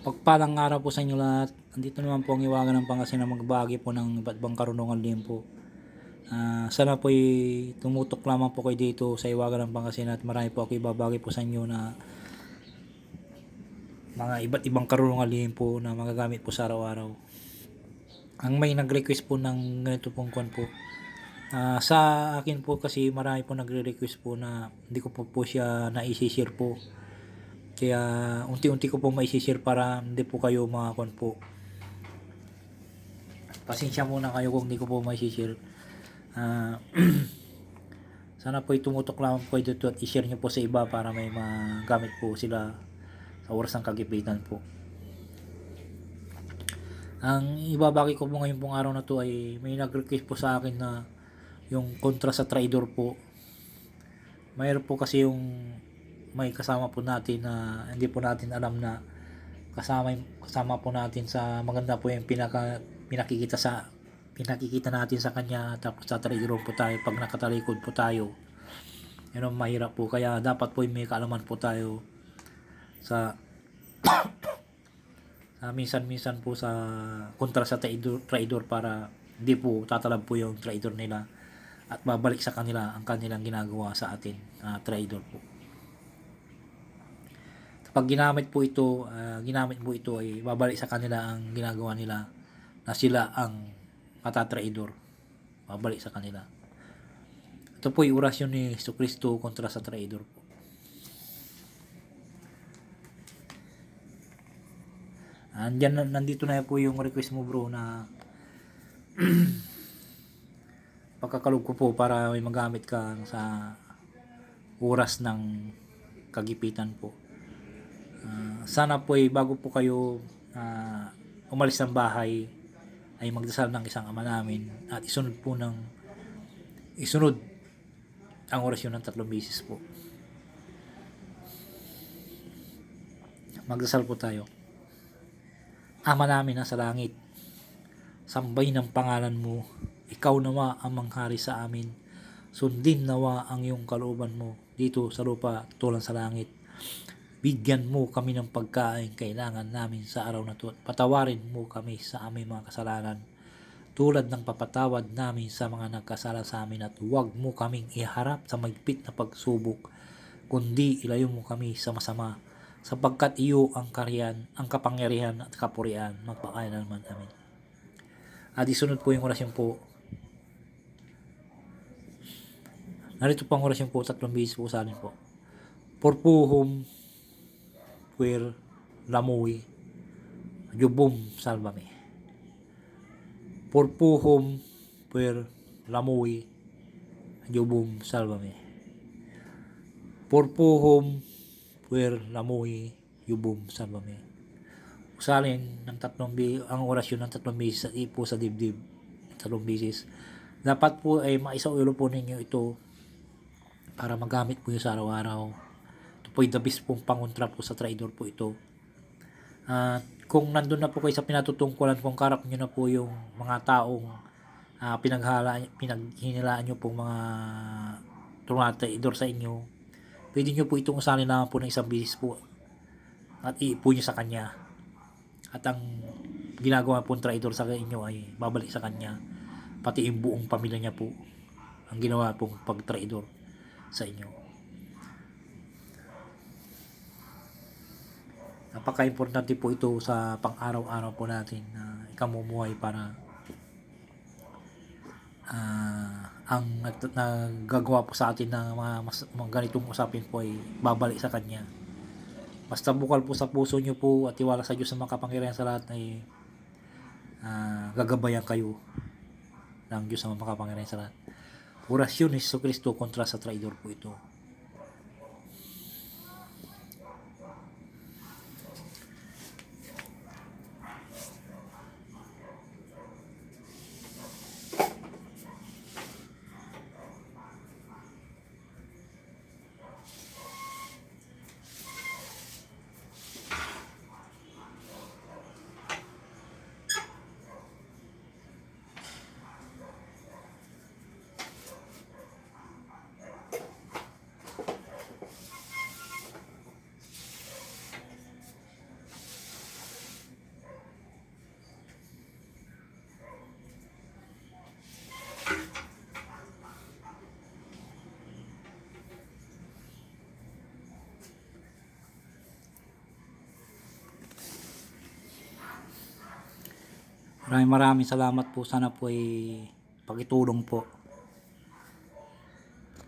Pagpalang araw po sa inyo lahat. Andito naman po ang iwagan ng Pangasinan magbagi po ng iba't ibang karunungan din po. Ah, sana po tumutok lamang po kayo dito sa iwagan ng Pangasinan at marami po ako ibabagi po sa inyo na mga iba't ibang karunungan din po na magagamit po sa araw-araw. Ang may nag-request po ng ganito pong kwan po. Ah, sa akin po kasi marami po nagre-request po na hindi ko po po siya na-share po. Kaya unti-unti ko po maisishare para hindi po kayo makakon po. Pasensya muna kayo kung hindi ko po maisishare. Ah, sana po tumutok lamang po dito at i-share nyo po sa iba para may magamit po sila sa oras ng kagipitan po. Ang ibabagi ko po ngayon pong araw na to ay may nag-request po sa akin na yung kontra sa trader po. Mayroon po kasi yung may kasama po natin na hindi po natin alam na kasama kasama po natin sa maganda po yung pinaka pinakikita sa pinakikita natin sa kanya. Tapos sa trader po tayo. Pag nakatalikod po tayo yun ang mahirap po. Kaya dapat po may kaalaman po tayo sa sa minsan-minsan po sa kontra sa trader, trader para hindi po tatalab po yung trader nila at babalik sa kanila ang kanilang ginagawa sa atin uh, trader po pag ginamit po ito, uh, ginamit po ito ay babalik sa kanila ang ginagawa nila na sila ang katatraidor. Babalik sa kanila. Ito po yung orasyon ni Jesu Cristo kontra sa traidor po. Andyan, nandito na po yung request mo bro na pagkakalog ko po para may magamit ka sa oras ng kagipitan po. Uh, sana po ay bago po kayo uh, umalis ng bahay ay magdasal ng isang ama namin at isunod po ng isunod ang orasyon ng tatlong bisis po. Magdasal po tayo. Ama namin na sa langit, sambay ng pangalan mo, ikaw nawa ang manghari sa amin. Sundin nawa ang iyong kalooban mo dito sa lupa tulad sa langit. Bigyan mo kami ng pagkain kailangan namin sa araw na ito at patawarin mo kami sa aming mga kasalanan tulad ng papatawad namin sa mga nagkasala sa amin at huwag mo kaming iharap sa magpit na pagsubok kundi ilayo mo kami sa masama sapagkat iyo ang kariyan, ang kapangyarihan at kapurian magpakain naman amin. At isunod po yung orasyon po. Narito po ang orasyon po, tatlong bihis sa amin po. Porpuhum queer lamoy yubom salvame porpuhom per lamoy yubom salvame porpuhom per lamoy yubom salvame usalin ng tatlong bi ang orasyon ng tatlong bisis ipo sa dibdib tatlong bisis dapat po ay maisaulo po ninyo ito para magamit po yun sa araw-araw ito po yung the best pong pangontra po sa trader po ito. At uh, kung nandun na po kayo sa pinatutungkulan kung karap nyo na po yung mga taong uh, pinaghala, pinaghinilaan nyo pong mga trader sa inyo pwede nyo po itong usahin naman po ng isang bisis po at iipo nyo sa kanya. At ang ginagawa po ng trader sa inyo ay babalik sa kanya pati yung buong pamilya niya po ang ginawa pong pag-trader sa inyo napaka-importante po ito sa pang-araw-araw po natin na uh, ikamumuhay para uh, ang nagagawa po sa atin ng mga, mas, mga ganitong usapin po ay babalik sa Kanya. Basta bukal po sa puso nyo po at tiwala sa Diyos sa mga kapangyarihan sa lahat ay uh, gagabayan kayo ng Diyos sa mga kapangyarihan sa lahat. Orasyon ni Kristo kontra sa traidor po ito. Maraming maraming salamat po. Sana po ay pakitulong po